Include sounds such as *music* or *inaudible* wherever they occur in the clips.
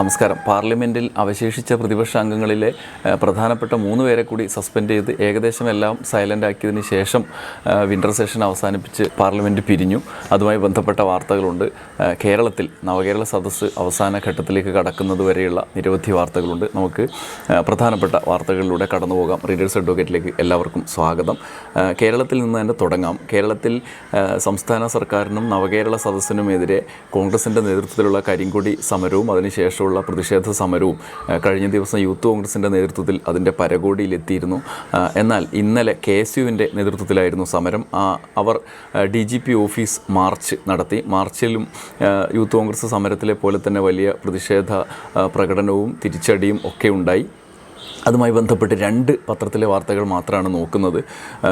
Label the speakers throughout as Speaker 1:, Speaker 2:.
Speaker 1: നമസ്കാരം. പാർലമെന്റിൽ അവശേഷിച്ച പ്രതിപക്ഷ അംഗങ്ങളിലെ പ്രധാനപ്പെട്ട മൂന്ന് പേരെ കൂടി സസ്പെൻഡ് ചെയ്ത് ഏകദേശം എല്ലാം സൈലന്റ് ആക്കിയതിന് ശേഷം വിന്റർ സെഷൻ അവസാനിപ്പിച്ച് പാർലമെന്റ് പിരിഞ്ഞു. അതുമായി ബന്ധപ്പെട്ട വാർത്തകളുണ്ട്. കേരളത്തിൽ നവകേരള സദസ്സ് അവസാന ഘട്ടത്തിലേക്ക് കടക്കുന്നത് വരെയുള്ള നിരവധി വാർത്തകളുണ്ട്. നമുക്ക് പ്രധാനപ്പെട്ട വാർത്തകളിലൂടെ കടന്നു പോകാം. റീഡേഴ്സ് അഡ്വക്കേറ്റിലേക്ക് എല്ലാവർക്കും സ്വാഗതം. കേരളത്തിൽ നിന്ന് തന്നെ തുടങ്ങാം. കേരളത്തിൽ സംസ്ഥാന സർക്കാരിനും നവകേരള സദസ്സിനുമെതിരെ കോൺഗ്രസിന്റെ നേതൃത്വത്തിലുള്ള കരിങ്കൊടി സമരവും അതിനുശേഷമുള്ള പ്രതിഷേധ സമരവും കഴിഞ്ഞ ദിവസം യൂത്ത് കോൺഗ്രസിന്റെ നേതൃത്വത്തിൽ അതിന്റെ പരകോടിയിലെത്തിയിരുന്നു. എന്നാൽ ഇന്നലെ കെ എസ് യുവിന്റെ നേതൃത്വത്തിലായിരുന്നു സമരം. അവർ D G P office march നടത്തി. മാർച്ചിലും യൂത്ത് കോൺഗ്രസ് സമരത്തിലെ പോലെ തന്നെ വലിയ പ്രതിഷേധ പ്രകടനവും തിരിച്ചടിയും ഒക്കെ ഉണ്ടായി. അതുമായി ബന്ധപ്പെട്ട് രണ്ട് പത്രത്തിലെ വാർത്തകൾ മാത്രമാണ് നോക്കുന്നത്.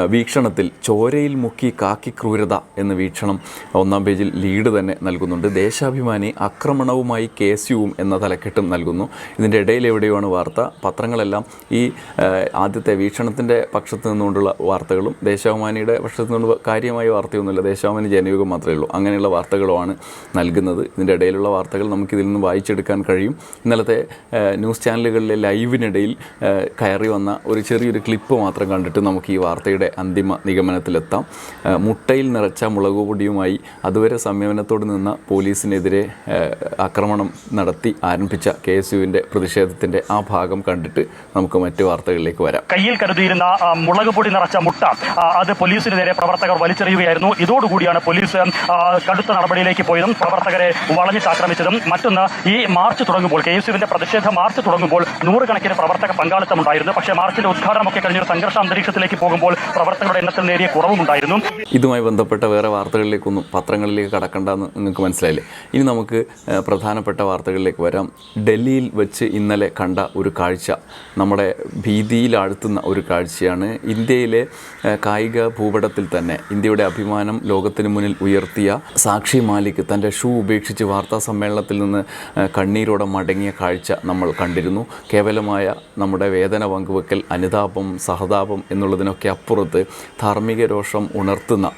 Speaker 1: വീക്ഷണത്തിൽ ചോരയിൽ മുക്കി കാക്കി ക്രൂരത എന്ന വീക്ഷണം ഒന്നാം പേജിൽ ലീഡ് തന്നെ നൽകുന്നുണ്ട്. ദേശാഭിമാനി ആക്രമണവുമായി കേസ്യുവും എന്ന തലക്കെട്ടും നൽകുന്നു. ഇതിന്റെ ഇടയിൽ എവിടെയുമാണ് വാർത്ത? പത്രങ്ങളെല്ലാം ഈ ആദ്യത്തെ വീക്ഷണത്തിന്റെ പക്ഷത്ത് നിന്നുകൊണ്ടുള്ള വാർത്തകളും ദേശാഭിമാനിയുടെ പക്ഷത്തു നിന്ന് കാര്യമായ വാർത്തയൊന്നുമില്ല. ദേശാഭിമാനി ജനയുഗം മാത്രമേ ഉള്ളൂ. അങ്ങനെയുള്ള വാർത്തകളുമാണ് നൽകുന്നത്. ഇതിന്റെ ഇടയിലുള്ള വാർത്തകൾ നമുക്കിതിൽ നിന്ന് വായിച്ചെടുക്കാൻ കഴിയും. ഇന്നലത്തെ ന്യൂസ് ചാനലുകളിലെ ലൈവിനിടയിൽ കയറി വന്ന ഒരു ചെറിയൊരു ക്ലിപ്പ് മാത്രം കണ്ടിട്ട് നമുക്ക് ഈ വാർത്തയുടെ അന്തിമ നിഗമനത്തിലെത്താം. മുട്ടയിൽ നിറച്ച മുളക് പൊടിയുമായി അതുവരെ സംയമനത്തോട് നിന്ന പോലീസിനെതിരെ ആക്രമണം നടത്തി ആരംഭിച്ച കെ എസ് യുവിന്റെ പ്രതിഷേധത്തിന്റെ ആ ഭാഗം കണ്ടിട്ട് നമുക്ക് മറ്റു വാർത്തകളിലേക്ക് വരാം.
Speaker 2: കയ്യിൽ കരുതിയിരുന്ന മുളക് പൊടി നിറച്ച മുട്ട അത് പോലീസിന് നേരെ പ്രവർത്തകർ വലിച്ചെറിയുകയായിരുന്നു. ഇതോടുകൂടിയാണ് പോലീസ് കടുത്ത നടപടിയിലേക്ക് പോയതും പ്രവർത്തകരെ വളഞ്ഞിട്ട് ആക്രമിച്ചതും മറ്റൊന്ന് ഈ മാർച്ച് തുടങ്ങുമ്പോൾ കെ എസ് യുവിന്റെ പ്രതിഷേധ മാർച്ച് തുടങ്ങുമ്പോൾ നൂറുകണക്കിന് പ്രവർത്തക പങ്കാളിത്തമുണ്ടായിരുന്നു. പക്ഷേ മാർച്ചിന്റെ ഉദ്ഘാടനമൊക്കെ കഴിഞ്ഞ സംഘർഷ അന്തരീക്ഷത്തിലേക്ക് പോകുമ്പോൾ പ്രവർത്തകരുടെ എണ്ണത്തിൽ നേരിയ കുറവുണ്ടായിരുന്നു
Speaker 1: ഇതുമായി ബന്ധപ്പെട്ട വേറെ വാർത്തകളിലേക്കൊന്നും പത്രങ്ങളിലേക്ക് കടക്കണ്ടെന്ന് നിങ്ങൾക്ക് മനസ്സിലായില്ലേ? ഇനി നമുക്ക് പ്രധാനപ്പെട്ട വാർത്തകളിലേക്ക് വരാം. ഡൽഹിയിൽ വെച്ച് ഇന്നലെ കണ്ട ഒരു കാഴ്ച നമ്മുടെ ഭീതിയിൽ ആഴ്ത്തുന്ന ഒരു കാഴ്ചയാണ്. ഇന്ത്യയിലെ കായിക ഭൂപടത്തിൽ തന്നെ ഇന്ത്യയുടെ അഭിമാനം ലോകത്തിന് മുന്നിൽ ഉയർത്തിയ സാക്ഷി മാലിക് തന്റെ ഷൂ ഉപേക്ഷിച്ച് വാർത്താ സമ്മേളനത്തിൽ നിന്ന് കണ്ണീരോടെ മടങ്ങിയ കാഴ്ച നമ്മൾ കണ്ടിരുന്നു. കേവലമായ നമ്മുടെ വേദന പങ്കുവെക്കൽ അനുതാപം സഹതാപം എന്നുള്ളതിനൊക്കെ അപ്പുറത്ത് ധാർമ്മിക രോഷം ഉണർത്തുന്ന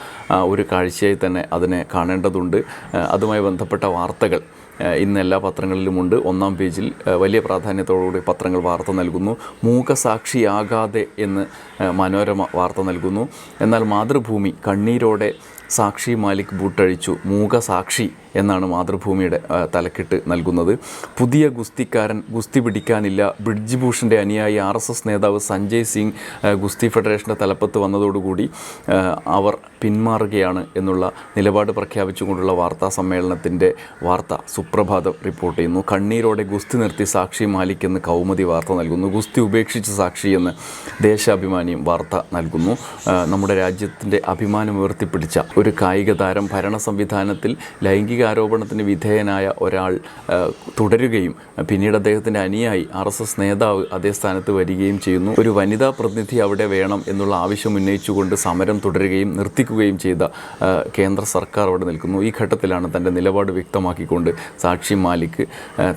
Speaker 1: ഒരു കാഴ്ചയായി തന്നെ അതിനെ കാണേണ്ടതുണ്ട്. അതുമായി ബന്ധപ്പെട്ട വാർത്തകൾ ഇന്ന് എല്ലാ പത്രങ്ങളിലുമുണ്ട് ഒന്നാം പേജിൽ വലിയ പ്രാധാന്യത്തോടുകൂടി പത്രങ്ങൾ വാർത്ത നൽകുന്നു. മൂകസാക്ഷിയാകാതെ എന്ന് മനോരമ വാർത്ത നൽകുന്നു. എന്നാൽ മാതൃഭൂമി കണ്ണീരോടെ സാക്ഷി മാലിക് ബൂട്ടഴിച്ചു. മൂകസാക്ഷി എന്നാണ് മാതൃഭൂമിയുടെ തലക്കെട്ട് നൽകുന്നത്. പുതിയ ഗുസ്തിക്കാരൻ ഗുസ്തി പിടിക്കാനില്ല. ബ്രിഡ്ജ് ഭൂഷന്റെ അനുയായി ആർ എസ് എസ് നേതാവ് സഞ്ജയ് സിംഗ് ഗുസ്തി ഫെഡറേഷന്റെ തലപ്പത്ത് വന്നതോടുകൂടി അവർ പിന്മാറുകയാണ് എന്നുള്ള നിലപാട് പ്രഖ്യാപിച്ചുകൊണ്ടുള്ള വാർത്താ സമ്മേളനത്തിന്റെ വാർത്ത സുപ്രഭാതം റിപ്പോർട്ട് ചെയ്യുന്നു. കണ്ണീരോടെ ഗുസ്തി നിർത്തി സാക്ഷി മാലിക് എന്ന് കൗമുദി വാർത്ത നൽകുന്നു. ഗുസ്തി ഉപേക്ഷിച്ച സാക്ഷി എന്ന് ദേശാഭിമാനിയും വാർത്ത നൽകുന്നു. നമ്മുടെ രാജ്യത്തിന്റെ അഭിമാനം ഉയർത്തിപ്പിടിച്ച ഒരു കായിക താരം ഭരണ സംവിധാനത്തിൽ ലൈംഗിക ആരോപണത്തിന് വിധേയനായ ഒരാൾ തുടരുകയും പിന്നീട് അദ്ദേഹത്തിന്റെ അനിയായി ആർ എസ് എസ് നേതാവ് അതേ സ്ഥാനത്ത് വരികയും ചെയ്യുന്നു. ഒരു വനിതാ പ്രതിനിധി അവിടെ വേണം എന്നുള്ള ആവശ്യം ഉന്നയിച്ചുകൊണ്ട് സമരം തുടരുകയും നിർത്തിക്കുകയും ചെയ്ത കേന്ദ്ര സർക്കാർ അവിടെ നിൽക്കുന്നു. ഈ ഘട്ടത്തിലാണ് തന്റെ നിലപാട് വ്യക്തമാക്കിക്കൊണ്ട് സാക്ഷി മാലിക്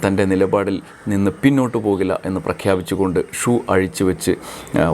Speaker 1: തന്റെ നിലപാടിൽ നിന്ന് പിന്നോട്ട് പോകില്ല എന്ന് പ്രഖ്യാപിച്ചുകൊണ്ട് ഷൂ അഴിച്ചു വെച്ച്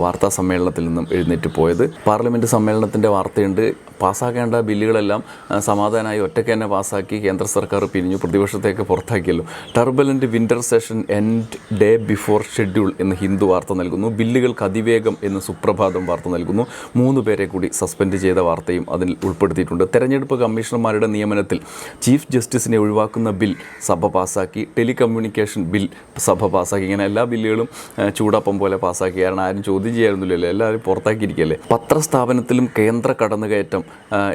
Speaker 1: വാർത്താ സമ്മേളനത്തിൽ നിന്നും എഴുന്നേറ്റ് പോയത്. പാർലമെന്റ് സമ്മേളനത്തിന്റെ വാർത്തയുണ്ട് പാസ്സാക്കേണ്ട ബില്ലുകളെല്ലാം സമാധാനമായി ഒറ്റയ്ക്ക് തന്നെ പാസ്സാക്കി കേന്ദ്ര സർക്കാർ പിരിഞ്ഞു പ്രതിപക്ഷത്തേക്ക് പുറത്താക്കിയല്ലോ. Turbulent winter session end day before schedule എന്ന് ഹിന്ദു വാർത്ത നൽകുന്നു. ബില്ലുകൾക്ക് അതിവേഗം എന്ന് സുപ്രഭാതം വാർത്ത നൽകുന്നു. മൂന്ന് പേരെ കൂടി സസ്പെൻഡ് ചെയ്ത വാർത്തയും അതിൽ ഉൾപ്പെടുത്തിയിട്ടുണ്ട്. തെരഞ്ഞെടുപ്പ് കമ്മീഷണർമാരുടെ നിയമനത്തിൽ ചീഫ് ജസ്റ്റിസിനെ ഒഴിവാക്കുന്ന ബിൽ സഭ പാസ്സാക്കി ടെലികമ്മ്യൂണിക്കേഷൻ ബിൽ സഭ പാസ്സാക്കി. ഇങ്ങനെ എല്ലാ ബില്ലുകളും ചൂടപ്പം പോലെ പാസ്സാക്കി. കാരണം ആരും ചോദ്യം ചെയ്യാറൊന്നുമില്ലല്ലോ എല്ലാവരും പുറത്താക്കിയിരിക്കുകയല്ലേ? പത്രസ്ഥാപനത്തിലും കേന്ദ്ര കടന്നുകയറ്റം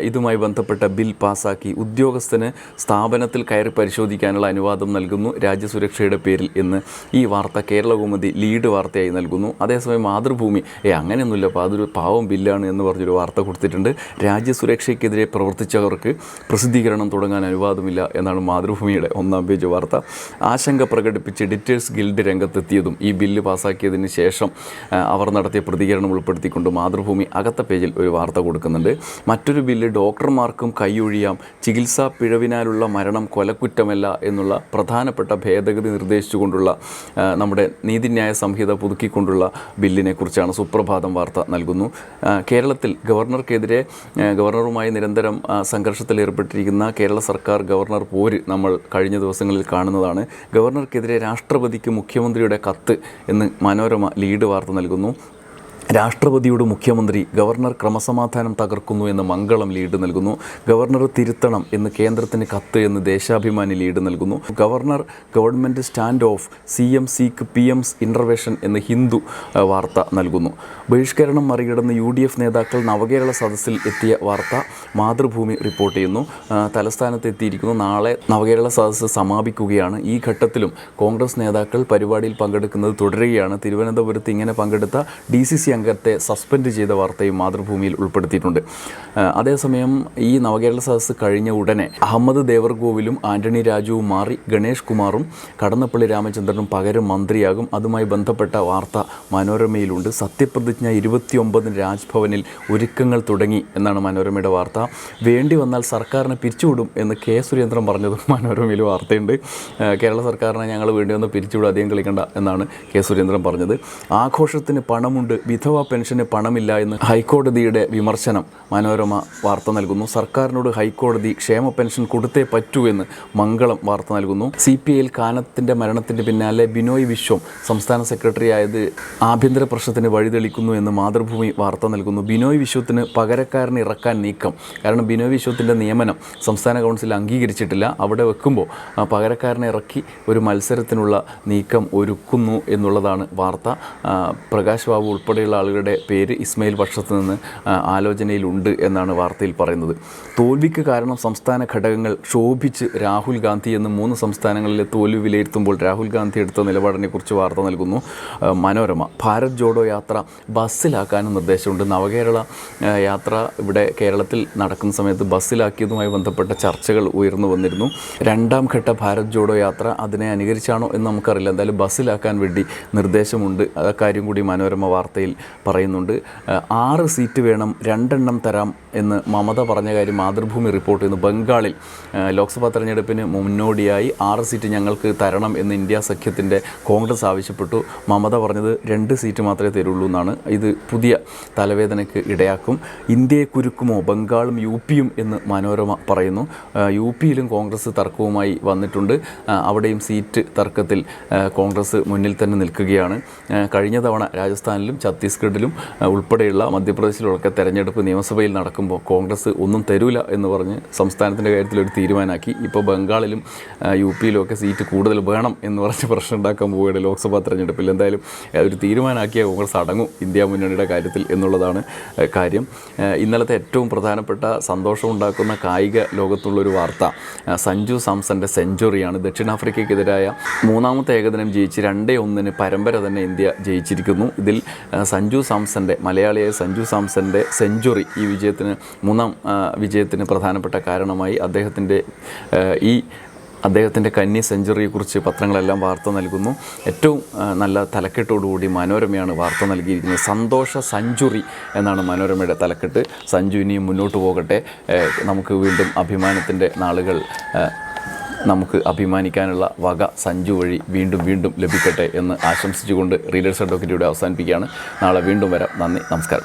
Speaker 1: ഇതുമായി ബന്ധപ്പെട്ട ബിൽ പാസാക്കി ഉദ്യോഗസ്ഥന് സ്ഥാപനത്തിൽ കയറി പരിശോധിക്കാനുള്ള അനുവാദം നൽകുന്നു രാജ്യസുരക്ഷയുടെ പേരിൽ എന്ന്. ഈ വാർത്ത കേരളകൗമുദി ലീഡ് വാർത്തയായി നൽകുന്നു. അതേസമയം മാതൃഭൂമി ഏ അങ്ങനെയൊന്നുമില്ല. അപ്പോൾ അതൊരു പാവം ബില്ലാണ് എന്ന് പറഞ്ഞൊരു വാർത്ത കൊടുത്തിട്ടുണ്ട്. രാജ്യസുരക്ഷയ്ക്കെതിരെ പ്രവർത്തിച്ചവർക്ക് പ്രസിദ്ധീകരണം തുടങ്ങാൻ അനുവാദമില്ല എന്നാണ് മാതൃഭൂമിയുടെ ഒന്നാം പേജ് വാർത്ത. ആശങ്ക പ്രകടിപ്പിച്ച് എഡിറ്റേഴ്സ് ഗിൽഡ് രംഗത്തെത്തിയതും ഈ ബില്ല് പാസാക്കിയതിന് ശേഷം അവർ നടത്തിയ പ്രതികരണം ഉൾപ്പെടുത്തിക്കൊണ്ട് മാതൃഭൂമി അകത്ത പേജിൽ ഒരു വാർത്ത കൊടുക്കുന്നുണ്ട്. മറ്റ് മറ്റൊരു ബില്ല് ഡോക്ടർമാർക്കും കൈയൊഴിയാം. ചികിത്സാ പിഴവിനാലുള്ള മരണം കൊലക്കുറ്റമല്ല എന്നുള്ള പ്രധാനപ്പെട്ട ഭേദഗതി നിർദ്ദേശിച്ചുകൊണ്ടുള്ള നമ്മുടെ നീതിന്യായ സംഹിത പുതുക്കിക്കൊണ്ടുള്ള ബില്ലിനെ കുറിച്ചാണ് സുപ്രഭാതം വാർത്ത നൽകുന്നു. കേരളത്തിൽ ഗവർണർക്കെതിരെ ഗവർണറുമായി നിരന്തരം സംഘർഷത്തിൽ ഏർപ്പെട്ടിരിക്കുന്ന കേരള സർക്കാർ ഗവർണർ പോര് നമ്മൾ കഴിഞ്ഞ ദിവസങ്ങളിൽ കാണുന്നതാണ്. ഗവർണർക്കെതിരെ രാഷ്ട്രപതിക്ക് മുഖ്യമന്ത്രിയുടെ കത്ത് എന്ന് മനോരമ ലീഡ് വാർത്ത നൽകുന്നു. രാഷ്ട്രപതിയോട് മുഖ്യമന്ത്രി ഗവർണർ ക്രമസമാധാനം തകർക്കുന്നു എന്ന് മംഗളം ലീഡ് നൽകുന്നു. ഗവർണർ തിരുത്തണം എന്ന് കേന്ദ്രത്തിന് കത്ത് എന്ന് ദേശാഭിമാനി ലീഡ് നൽകുന്നു. Governor government stand off C M സിക്ക് പി എംസ് ഇന്റർവെഷൻ എന്ന് ഹിന്ദു വാർത്ത നൽകുന്നു. ബഹിഷ്കരണം മറികടന്ന് യു ഡി എഫ് നേതാക്കൾ നവകേരള സദസ്സിൽ എത്തിയ വാർത്ത മാതൃഭൂമി റിപ്പോർട്ട് ചെയ്യുന്നു. തലസ്ഥാനത്ത് എത്തിയിരിക്കുന്നു. നാളെ നവകേരള സദസ്സ് സമാപിക്കുകയാണ്. ഈ ഘട്ടത്തിലും കോൺഗ്രസ് നേതാക്കൾ പരിപാടിയിൽ പങ്കെടുക്കുന്നത് തുടരുകയാണ്. തിരുവനന്തപുരത്ത് ഇങ്ങനെ പങ്കെടുത്ത ഡി സി സി അംഗത്തെ സസ്പെൻഡ് ചെയ്ത വാർത്തയും മാതൃഭൂമിയിൽ ഉൾപ്പെടുത്തിയിട്ടുണ്ട്. അതേസമയം ഈ നവകേരള സദസ്സ് കഴിഞ്ഞ ഉടനെ അഹമ്മദ് ദേവർഗോവിലും ആന്റണി രാജുവും മാറി ഗണേഷ് കുമാറും കടന്നപ്പള്ളി രാമചന്ദ്രനും പകരം മന്ത്രിയാകും. അതുമായി ബന്ധപ്പെട്ട വാർത്ത മനോരമയിലുണ്ട്. സത്യപ്രതിജ്ഞ ഇരുപത്തിയൊമ്പതിന് രാജ്ഭവനിൽ ഒരുക്കങ്ങൾ തുടങ്ങി എന്നാണ് മനോരമയുടെ വാർത്ത. വേണ്ടി വന്നാൽ സർക്കാരിനെ പിരിച്ചുവിടും എന്ന് കെ സുരേന്ദ്രൻ പറഞ്ഞതും *laughs* മനോരമയിൽ വാർത്തയുണ്ട്. കേരള സർക്കാരിനെ ഞങ്ങൾ വേണ്ടി വന്ന് പിരിച്ചുവിടും അധികം കളിക്കണ്ട എന്നാണ് കെ സുരേന്ദ്രൻ പറഞ്ഞത്. ആഘോഷത്തിന് പണമുണ്ട് വിധവ പെൻഷന് പണമില്ല എന്ന് ഹൈക്കോടതിയുടെ വിമർശനം. മനോരമ വാർത്ത നൽകുന്നു. സർക്കാരിനോട് ഹൈക്കോടതി ക്ഷേമ പെൻഷൻ കൊടുത്തേ പറ്റൂ എന്ന് മംഗളം വാർത്ത നൽകുന്നു. സി പി ഐയിൽ കാനത്തിന്റെ മരണത്തിന് പിന്നാലെ ബിനോയ് വിശ്വം സംസ്ഥാന സെക്രട്ടറി ആയത് ആഭ്യന്തര പ്രശ്നത്തിന് വഴിതെളിക്കുന്നു എന്ന് മാതൃഭൂമി വാർത്ത നൽകുന്നു. ബിനോയ് വിശ്വത്തിന് പകരക്കാരനെ ഇറക്കാൻ നീക്കം. കാരണം ബിനോയ് വിശ്വത്തിന്റെ നിയമനം സംസ്ഥാന കൗൺസിൽ അംഗീകരിച്ചിട്ടില്ല. അവിടെ വെക്കുമ്പോൾ പകരക്കാരനെ ഇറക്കി ഒരു മത്സരത്തിനുള്ള നീക്കം ഒരുക്കുന്നു എന്നുള്ളതാണ് വാർത്ത. പ്രകാശ് ബാബു ഉൾപ്പെടെയുള്ള ആളുകളുടെ പേര് ഇസ്മയിൽ പക്ഷത്ത് നിന്ന് ആലോചനയിലുണ്ട് എന്നാണ് വാർത്തയിൽ പറയുന്നത്. തോൽവിക്ക് കാരണം സംസ്ഥാന ഘടകങ്ങൾ ക്ഷോഭിച്ച് രാഹുൽ ഗാന്ധി എന്ന് മൂന്ന് സംസ്ഥാനങ്ങളിലെ തോൽവി വിലയിരുത്തുമ്പോൾ രാഹുൽ ഗാന്ധി എടുത്ത നിലപാടിനെ കുറിച്ച് വാർത്ത നൽകുന്നു. മനോരമ ഭാരത് ജോഡോ യാത്ര ബസ്സിലാക്കാനും നിർദ്ദേശമുണ്ട്. നവകേരള യാത്ര ഇവിടെ കേരളത്തിൽ നടക്കുന്ന സമയത്ത് ബസ്സിലാക്കിയതുമായി ബന്ധപ്പെട്ട ചർച്ചകൾ ഉയർന്നു വന്നിരുന്നു. രണ്ടാം ഘട്ട ഭാരത് ജോഡോ യാത്ര അതിനെ അനുകരിച്ചാണോ എന്ന് നമുക്കറിയില്ല. എന്തായാലും ബസ്സിലാക്കാൻ വേണ്ടി നിർദ്ദേശമുണ്ട്. ആ കാര്യം കൂടി മനോരമ വാർത്തയിൽ പറയുന്നുണ്ട്. ആറ് സീറ്റ് വേണം രണ്ടെണ്ണം തരാം എന്ന് മമത പറഞ്ഞ കാര്യം മാതൃഭൂമി റിപ്പോർട്ട് ചെയ്യുന്നു. ബംഗാളിൽ ലോക്സഭാ തെരഞ്ഞെടുപ്പിന് മുന്നോടിയായി ആറ് സീറ്റ് ഞങ്ങൾക്ക് തരണം എന്ന് ഇന്ത്യ സഖ്യത്തിന്റെ കോൺഗ്രസ് ആവശ്യപ്പെട്ടു. മമത പറഞ്ഞത് രണ്ട് സീറ്റ് മാത്രമേ തരുള്ളൂ എന്നാണ്. ഇത് പുതിയ തലവേദനയ്ക്ക് ഇടയാക്കും. ഇന്ത്യയെ കുരുക്കുമോ ബംഗാളും യു പിയും എന്ന് മനോരമ പറയുന്നു. യു പിയിലും കോൺഗ്രസ് തർക്കവുമായി വന്നിട്ടുണ്ട്. അവിടെയും സീറ്റ് തർക്കത്തിൽ കോൺഗ്രസ് മുന്നിൽ തന്നെ നിൽക്കുകയാണ്. കഴിഞ്ഞ തവണ രാജസ്ഥാനിലും ഛത്തീസ്ഗഡിലും ഉൾപ്പെടെയുള്ള മധ്യപ്രദേശിലുമൊക്കെ തെരഞ്ഞെടുപ്പ് നിയമസഭയിൽ നടക്കുമ്പോൾ കോൺഗ്രസ് ഒന്നും തരൂല എന്ന് പറഞ്ഞ് സംസ്ഥാനത്തിന്റെ കാര്യത്തിൽ ഒരു തീരുമാനമാക്കി. ഇപ്പോൾ ബംഗാളിലും യു പിയിലും ഒക്കെ സീറ്റ് കൂടുതൽ വേണം എന്ന് പറഞ്ഞ് പ്രശ്നം ഉണ്ടാക്കാൻ പോവുകയാണ് ലോക്സഭാ തെരഞ്ഞെടുപ്പിൽ. എന്തായാലും ഒരു തീരുമാനമാക്കിയ കോൺഗ്രസ് അടങ്ങും ഇന്ത്യ മുന്നണിയുടെ കാര്യത്തിൽ എന്നുള്ളതാണ് കാര്യം. ഇന്നലത്തെ ഏറ്റവും പ്രധാനപ്പെട്ട സന്തോഷമുണ്ടാക്കുന്ന കായിക ലോകത്തുള്ളൊരു വാർത്ത സഞ്ജു സാംസന്റെ സെഞ്ചുറിയാണ്. ദക്ഷിണാഫ്രിക്കയ്ക്കെതിരായ മൂന്നാമത്തെ ഏകദിനം ജയിച്ച് രണ്ടേ ഒന്നിന് പരമ്പര തന്നെ ഇന്ത്യ ജയിച്ചിരിക്കുന്നു. ഇതിൽ ആ, സഞ്ജു സാംസന്റെ മലയാളിയായ സഞ്ജു സാംസന്റെ സെഞ്ചുറി ഈ വിജയത്തിന് മൂന്നാം വിജയത്തിന് പ്രധാനപ്പെട്ട കാരണമായി അദ്ദേഹത്തിന്റെ ഈ അദ്ദേഹത്തിന്റെ കന്നി സെഞ്ചുറിയെക്കുറിച്ച് പത്രങ്ങളെല്ലാം വാർത്ത നൽകുന്നു. ഏറ്റവും നല്ല തലക്കെട്ടോടുകൂടി മനോരമയാണ് വാർത്ത നൽകിയിരിക്കുന്നത്. സന്തോഷ സഞ്ചുറി എന്നാണ് മനോരമയുടെ തലക്കെട്ട്. സഞ്ജു ഇനിയും മുന്നോട്ട് പോകട്ടെ. നമുക്ക് വീണ്ടും അഭിമാനത്തിന്റെ നാളുകൾ നമുക്ക് അഭിമാനിക്കാനുള്ള വക സഞ്ജു വഴി വീണ്ടും വീണ്ടും ലഭിക്കട്ടെ എന്ന് ആശംസിച്ചുകൊണ്ട് റീഡേഴ്സ് അഡ്വക്കറ്റിയുടെ അവസാനിപ്പിക്കുകയാണ്. നാളെ വീണ്ടും വരാം. നന്ദി. നമസ്കാരം.